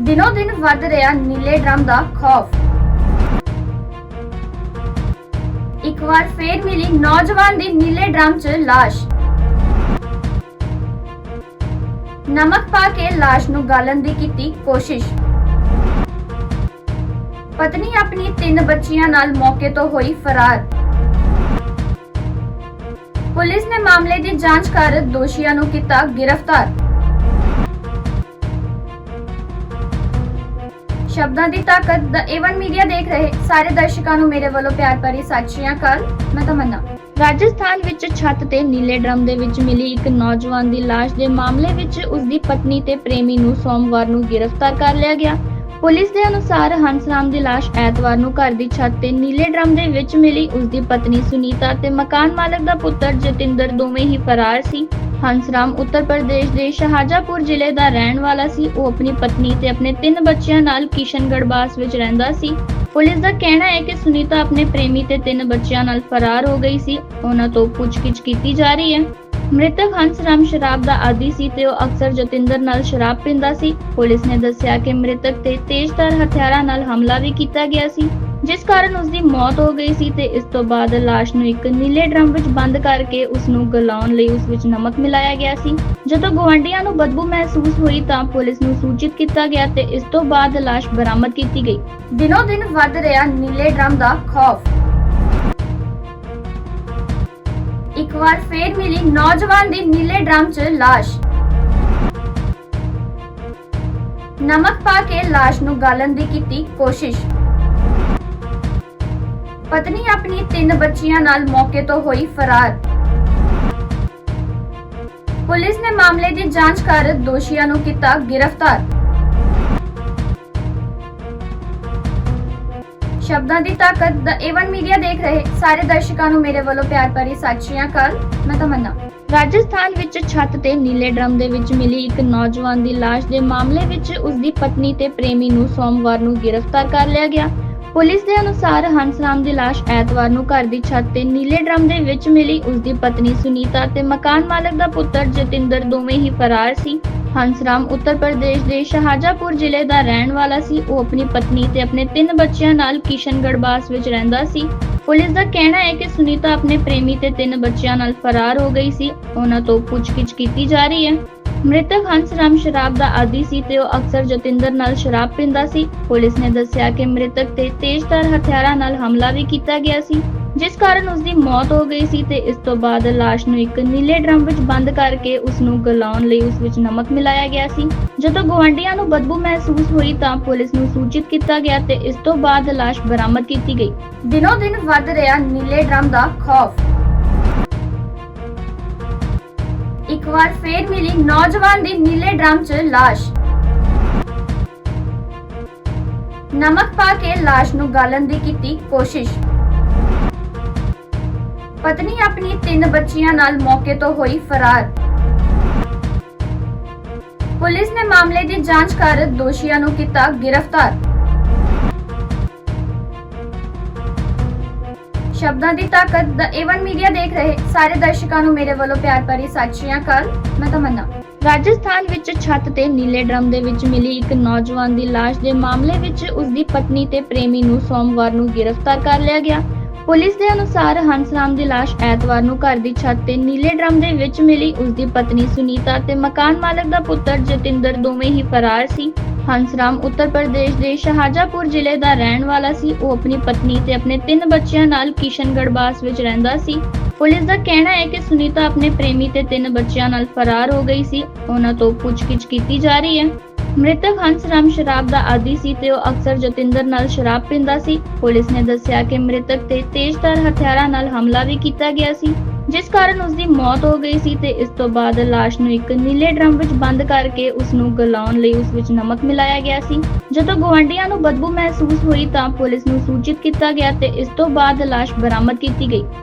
ਦਿਨੋ ਦਿਨ ਵੱਧ ਰਿਹਾ ਨੀਲੇ ਡਰਮ ਦਾ ਖੌਫ। ਇੱਕ ਵਾਰ ਫੇਰ ਮਿਲੀ ਨੌਜਵਾਨ ਦੀ ਨੀਲੇ ਡਰਮ 'ਚ ਲਾਸ਼। ਨਮਕ ਪਾ ਕੇ ਲਾਸ਼ ਨੂੰ ਗਾਲਣ ਦੀ ਕੀਤੀ ਕੋਸ਼ਿਸ਼। ਪਤਨੀ ਆਪਣੀ ਤਿੰਨ ਬੱਚੀਆਂ ਨਾਲ ਮੌਕੇ ਤੋਂ ਹੋਈ ਫਰਾਰ। ਪੁਲਿਸ ਨੇ ਮਾਮਲੇ ਦੀ ਜਾਂਚ ਕਰ ਦੋਸ਼ੀਆਂ ਨੂੰ ਕੀਤਾ ਗ੍ਰਿਫਤਾਰ। ਸ਼ਬਦਾਂ ਦੀ ਤਾਕਤ ਦਾ ਏਵਨ ਮੀਡੀਆ ਦੇਖ ਰਹੇ ਸਾਰੇ ਦਰਸ਼ਕਾਂ ਨੂੰ ਮੇਰੇ ਵੱਲੋਂ ਪਿਆਰ ਭਰੀ ਸਤਿ ਸ਼੍ਰੀ ਅਕਾਲ। ਮੈਂ ਤਮੰਨਾ। ਰਾਜਸਥਾਨ ਵਿੱਚ ਛੱਤ ਤੇ ਨੀਲੇ ਡਰਮ ਦੇ ਵਿੱਚ ਮਿਲੀ ਇੱਕ ਨੌਜਵਾਨ ਦੀ ਲਾਸ਼ ਦੇ ਮਾਮਲੇ ਵਿੱਚ ਉਸ ਦੀ ਪਤਨੀ ਤੇ ਪ੍ਰੇਮੀ ਨੂੰ ਸੋਮਵਾਰ ਨੂੰ ਗ੍ਰਿਫਤਾਰ ਕਰ ਲਿਆ ਗਿਆ। ਪੁਲਿਸ ਦੇ ਅਨੁਸਾਰ ਹੰਸਰਾਮ ਦੀ ਲਾਸ਼ ਐਤਵਾਰ ਨੂੰ ਘਰ ਦੀ ਛੱਤ ਤੇ ਨੀਲੇ ਡਰਮ ਦੇ ਵਿੱਚ ਮਿਲੀ। ਉਸ ਦੀ ਪਤਨੀ ਸੁਨੀਤਾ ਤੇ ਮਕਾਨ ਮਾਲਕ ਦਾ ਪੁੱਤਰ ਜਤਿੰਦਰ ਦੋਵੇਂ ਹੀ ਫਰਾਰ ਸੀ। ਹੰਸਰਾਮ ਉੱਤਰ ਪ੍ਰਦੇਸ਼ ਦੇ ਸ਼ਾਹਜਹਾਪੁਰ ਜ਼ਿਲ੍ਹੇ ਦਾ ਰਹਿਣ ਵਾਲਾ ਸੀ। ਉਹ ਆਪਣੀ ਪਤਨੀ ਤੇ ਆਪਣੇ ਤਿੰਨ ਬੱਚਿਆਂ ਨਾਲ ਕਿਸ਼ਨਗੜ੍ਹ ਬਾਸ ਵਿੱਚ ਰਹਿੰਦਾ ਸੀ। ਪੁਲਿਸ ਦਾ ਕਹਿਣਾ ਹੈ ਕਿ ਸੁਨੀਤਾ ਆਪਣੇ ਪ੍ਰੇਮੀ ਤੇ ਤਿੰਨ ਬੱਚਿਆਂ ਨਾਲ ਫਰਾਰ ਹੋ ਗਈ ਸੀ। ਉਹਨਾਂ ਤੋਂ ਪੁੱਛਗਿੱਛ ਕੀਤੀ ਜਾ ਰਹੀ ਹੈ। ਮ੍ਰਿਤਕ ਹੰਸਰਾਮ ਸ਼ਰਾਬ ਦਾ ਆਦੀ ਸੀ ਤੇ ਉਹ ਅਕਸਰ ਜਤਿੰਦਰ ਨਾਲ ਸ਼ਰਾਬ ਪੀਂਦਾ ਸੀ। ਪੁਲਿਸ ਨੇ ਦੱਸਿਆ ਕਿ ਮ੍ਰਿਤਕ ਤੇ ਤੇਜ਼ਧਾਰ ਹਥਿਆਰਾਂ ਨਾਲ ਹਮਲਾ ਵੀ ਕੀਤਾ ਗਿਆ ਸੀ। ਜਿਸ ਕਾਰਨ ਉਸ ਦੀ ਮੌਤ ਹੋ ਗਈ ਸੀ ਤੇ ਇਸ ਤੋਂ ਬਾਅਦ ਲਾਸ਼ ਨੂੰ ਇੱਕ ਨੀਲੇ ਡਰਮ ਵਿੱਚ ਬੰਦ ਕਰਕੇ ਉਸ ਨੂੰ ਗਲਾਉਣ ਲਈ ਉਸ ਵਿੱਚ ਨਮਕ ਮਿਲਾਇਆ ਗਿਆ ਸੀ। ਜਦੋਂ ਗੁਆਂਢੀਆਂ ਨੂੰ ਬਦਬੂ ਮਹਿਸੂਸ ਹੋਈ ਤਾਂ ਪੁਲਿਸ ਨੂੰ ਸੂਚਿਤ ਕੀਤਾ ਗਿਆ ਤੇ ਇਸ ਤੋਂ ਬਾਅਦ ਲਾਸ਼ ਬਰਾਮਦ ਕੀਤੀ ਗਈ। ਦਿਨੋ ਦਿਨ ਵੱਧ ਰਿਹਾ ਨੀਲੇ ਡਰਮ ਦਾ ਖੌਫ। ਇੱਕ ਵਾਰ ਫੇਰ ਮਿਲੀ ਨੌਜਵਾਨ ਦੀ ਨੀਲੇ ਡਰਮ 'ਚ ਲਾਸ਼। ਨਮਕ ਪਾ ਕੇ ਲਾਸ਼ ਨੂੰ ਗਾਲਣ ਦੀ ਕੀਤੀ ਕੋਸ਼ਿਸ਼। ਪਤਨੀ ਆਪਣੀ ਤਿੰਨ ਬੱਚੀਆਂ ਨਾਲ ਮੌਕੇ ਤੋਂ ਹੋਈ ਫਰਾਰ। ਪੁਲਿਸ ਨੇ ਮਾਮਲੇ ਦੀ ਜਾਂਚ ਕਰ ਦੋਸ਼ੀਆਂ ਨੂੰ ਕੀਤਾ ਗ੍ਰਿਫਤਾਰ। ਸ਼ਬਦਾਂ ਦੀ ਤਾਕਤ ਦਾ ਏਵਨ ਮੀਡੀਆ ਦੇਖ ਰਹੇ ਸਾਰੇ ਦਰਸ਼ਕਾਂ ਨੂੰ ਮੇਰੇ ਵੱਲੋਂ ਪਿਆਰ ਭਰੀ ਸਤਿ ਸ਼੍ਰੀ ਅਕਾਲ। ਮੈਂ ਤਮੰਨਾ। ਰਾਜਸਥਾਨ ਵਿੱਚ ਛੱਤ ਤੇ ਨੀਲੇ ਡਰਮ ਦੇ ਵਿੱਚ ਮਿਲੀ ਇੱਕ ਨੌਜਵਾਨ ਦੀ ਲਾਸ਼ ਦੇ ਮਾਮਲੇ ਵਿੱਚ ਉਸ ਦੀ ਪਤਨੀ ਤੇ ਪ੍ਰੇਮੀ ਨੂੰ ਸੋਮਵਾਰ ਨੂੰ ਗ੍ਰਿਫਤਾਰ ਕਰ ਲਿਆ ਗਿਆ। ਪੁਲਿਸ ਦੇ ਅਨੁਸਾਰ ਹੰਸ ਰਾਮ ਦੀ ਲਾਸ਼ ਐਤਵਾਰ ਨੂੰ ਘਰ ਦੀ ਛੱਤ ਤੇ ਨੀਲੇ ਡਰਮ ਦੇ ਵਿੱਚ ਮਿਲੀ। ਉਸ ਦੀ ਪਤਨੀ ਸੁਨੀਤਾ ਤੇ ਮਕਾਨ ਮਾਲਕ ਦਾ ਪੁੱਤਰ ਜਤਿੰਦਰ ਦੋਵੇਂ ਹੀ ਫਰਾਰ ਸੀ। ਹੰਸ ਰਾਮ ਉੱਤਰ ਪ੍ਰਦੇਸ਼ ਦੇ ਸ਼ਹਾਜਾਪੁਰ ਜ਼ਿਲ੍ਹੇ ਦਾ ਰਹਿਣ ਵਾਲਾ ਸੀ। ਉਹ ਆਪਣੀ ਪਤਨੀ ਤੇ ਆਪਣੇ ਤਿੰਨ ਬੱਚਿਆਂ ਨਾਲ ਕਿਸ਼ਨਗੜ੍ਹ ਬਾਸ ਵਿੱਚ ਰਹਿੰਦਾ ਸੀ। ਪੁਲਿਸ ਦਾ ਕਹਿਣਾ ਹੈ ਕਿ ਸੁਨੀਤਾ ਆਪਣੇ ਪ੍ਰੇਮੀ ਤੇ ਤਿੰਨ ਬੱਚਿਆਂ ਨਾਲ ਫਰਾਰ ਹੋ ਗਈ ਸੀ। ਉਹਨਾਂ ਤੋਂ ਪੁੱਛਗਿੱਛ ਕੀਤੀ ਜਾ ਰਹੀ ਹੈ। ਮ੍ਰਿਤਕ ਹੰਸ ਰਾਮ ਸ਼ਰਾਬ ਦਾ ਆਦੀ ਸੀ ਤੇ ਉਹ ਅਕਸਰ ਜਤਿੰਦਰ ਨਾਲ ਸ਼ਰਾਬ ਪੀਂਦਾ ਸੀ। ਪੁਲਿਸ ਨੇ ਦੱਸਿਆ ਕਿ ਮ੍ਰਿਤਕ ਤੇ ਤੇਜ਼ਧਾਰ ਹਥਿਆਰਾਂ ਨਾਲ ਹਮਲਾ ਵੀ ਕੀਤਾ ਗਿਆ ਸੀ, ਜਿਸ ਕਾਰਨ ਉਸ ਦੀ ਮੌਤ ਹੋ ਗਈ ਸੀ ਤੇ ਇਸ ਤੋਂ ਬਾਅਦ ਲਾਸ਼ ਨੂੰ ਇੱਕ ਨੀਲੇ ਡਰਮ ਵਿੱਚ ਬੰਦ ਕਰਕੇ ਉਸ ਨੂੰ ਗਲਾਉਣ ਲਈ ਉਸ ਵਿੱਚ ਨਮਕ ਮਿਲਾਇਆ ਗਿਆ ਸੀ। ਜਦੋਂ ਗੁਆਂਢੀਆਂ ਨੂੰ ਬਦਬੂ ਮਹਿਸੂਸ ਹੋਈ ਤਾਂ ਪੁਲਿਸ ਨੂੰ ਸੂਚਿਤ ਕੀਤਾ ਗਿਆ ਤੇ ਇਸ ਤੋਂ ਬਾਅਦ ਲਾਸ਼ ਬਰਾਮਦ ਕੀਤੀ ਗਈ। ਦਿਨੋ ਦਿਨ ਵੱਧ ਰਿਹਾ ਨੀਲੇ ਡਰਮ ਦਾ ਖੌਫ। ਇੱਕ ਵਾਰ ਫੇਰ ਮਿਲੀ ਨੌਜਵਾਨ ਦੀ ਨੀਲੇ ਡਰਮ 'ਚ ਲਾਸ਼। ਨਮਕ ਪਾ ਕੇ ਲਾਸ਼ ਨੂੰ ਗਾਲਣ ਦੀ ਕੀਤੀ ਕੋਸ਼ਿਸ਼। ਪਤਨੀ ਆਪਣੀ ਤਿੰਨ ਬੱਚੀਆਂ ਨਾਲ ਮੌਕੇ ਤੋਂ ਹੋਈ ਫਰਾਰ। ਪੁਲਿਸ ਨੇ ਮਾਮਲੇ ਦੀ ਜਾਂਚ ਕਰ ਦੋਸ਼ੀਆਂ ਨੂੰ ਕੀਤਾ ਗ੍ਰਿਫਤਾਰ। ਸ਼ਬਦਾਂ ਦੀ ਤਾਕਤ ਦਾ ਏਵਨ ਮੀਡੀਆ ਦੇਖ ਰਹੇ ਸਾਰੇ ਦਰਸ਼ਕਾਂ ਨੂੰ ਮੇਰੇ ਵੱਲੋਂ ਪਿਆਰ ਭਰੀ ਸਤਿ ਸ਼੍ਰੀ ਅਕਾਲ। ਮੈਂ ਤਮੰਨਾ। ਰਾਜਸਥਾਨ ਵਿੱਚ ਛੱਤ ਤੇ ਨੀਲੇ ਡਰਮ ਦੇ ਵਿੱਚ ਮਿਲੀ ਇੱਕ ਨੌਜਵਾਨ ਦੀ ਲਾਸ਼ ਦੇ ਮਾਮਲੇ ਵਿੱਚ ਉਸ ਦੀ ਪਤਨੀ ਤੇ ਪ੍ਰੇਮੀ ਨੂੰ ਸੋਮਵਾਰ ਨੂੰ ਗ੍ਰਿਫਤਾਰ ਕਰ ਲਿਆ ਗਿਆ। ਪੁਲਿਸ ਦੇ ਅਨੁਸਾਰ ਹੰਸਰਾਮ ਦੀ ਲਾਸ਼ ਐਤਵਾਰ ਨੂੰ ਘਰ ਦੀ ਛੱਤ ਤੇ ਨੀਲੇ ਡਰਮ ਦੇ ਵਿੱਚ ਮਿਲੀ। ਉਸ ਦੀ ਪਤਨੀ ਸੁਨੀਤਾ ਤੇ ਮਕਾਨ ਮਾਲਕ ਦਾ ਪੁੱਤਰ ਜਤਿੰਦਰ ਦੋਵੇਂ ਹੀ ਫਰਾਰ ਸੀ। ਹੰਸਰਾਮ ਉੱਤਰ ਪ੍ਰਦੇਸ਼ ਦੇ ਸ਼ਾਹਜਹਾਪੁਰ ਜ਼ਿਲ੍ਹੇ ਦਾ ਰਹਿਣ ਵਾਲਾ ਸੀ। ਉਹ ਆਪਣੀ ਪਤਨੀ ਤੇ ਆਪਣੇ ਤਿੰਨ ਬੱਚਿਆਂ ਨਾਲ ਕਿਸ਼ਨਗੜ੍ਹ ਬਾਸ ਵਿੱਚ ਰਹਿੰਦਾ ਸੀ। ਪੁਲਿਸ ਦਾ ਕਹਿਣਾ ਹੈ ਕਿ ਸੁਨੀਤਾ ਆਪਣੇ ਪ੍ਰੇਮੀ ਤੇ ਤਿੰਨ ਬੱਚਿਆਂ ਨਾਲ ਫਰਾਰ ਹੋ ਗਈ ਸੀ। ਉਹਨਾਂ ਤੋਂ ਪੁੱਛਗਿੱਛ ਕੀਤੀ ਜਾ ਰਹੀ ਹੈ। ਮ੍ਰਿਤਕ ਹੰਸਰਾਮ ਸ਼ਰਾਬ ਦਾ ਆਦੀ ਸੀ ਤੇ ਉਹ ਅਕਸਰ ਜਤਿੰਦਰ ਨਾਲ ਸ਼ਰਾਬ ਪੀਂਦਾ ਸੀ। ਪੁਲਿਸ ਨੇ ਦੱਸਿਆ ਕਿ ਮ੍ਰਿਤਕ ਤੇ ਤੇਜ਼ਧਾਰ ਹਥਿਆਰਾਂ ਨਾਲ ਹਮਲਾ ਵੀ ਕੀਤਾ ਗਿਆ ਸੀ। ਜਿਸ ਕਾਰਨ ਉਸ ਦੀ ਮੌਤ ਹੋ ਗਈ ਸੀ ਤੇ ਇਸ ਤੋਂ ਬਾਅਦ ਲਾਸ਼ ਨੂੰ ਇੱਕ ਨੀਲੇ ਡਰਮ ਵਿੱਚ ਬੰਦ ਕਰਕੇ ਉਸ ਨੂੰ ਗਲਾਉਣ ਲਈ ਉਸ ਵਿੱਚ ਨਮਕ ਮਿਲਾਇਆ ਗਿਆ ਸੀ। ਜਦੋਂ ਗੁਆਂਢੀਆਂ ਨੂੰ ਬਦਬੂ ਮਹਿਸੂਸ ਹੋਈ ਤਾਂ ਪੁਲਿਸ ਨੂੰ ਸੂਚਿਤ ਕੀਤਾ ਗਿਆ ਤੇ ਇਸ ਤੋਂ ਬਾਅਦ ਲਾਸ਼ ਬਰਾਮਦ ਕੀਤੀ ਗਈ।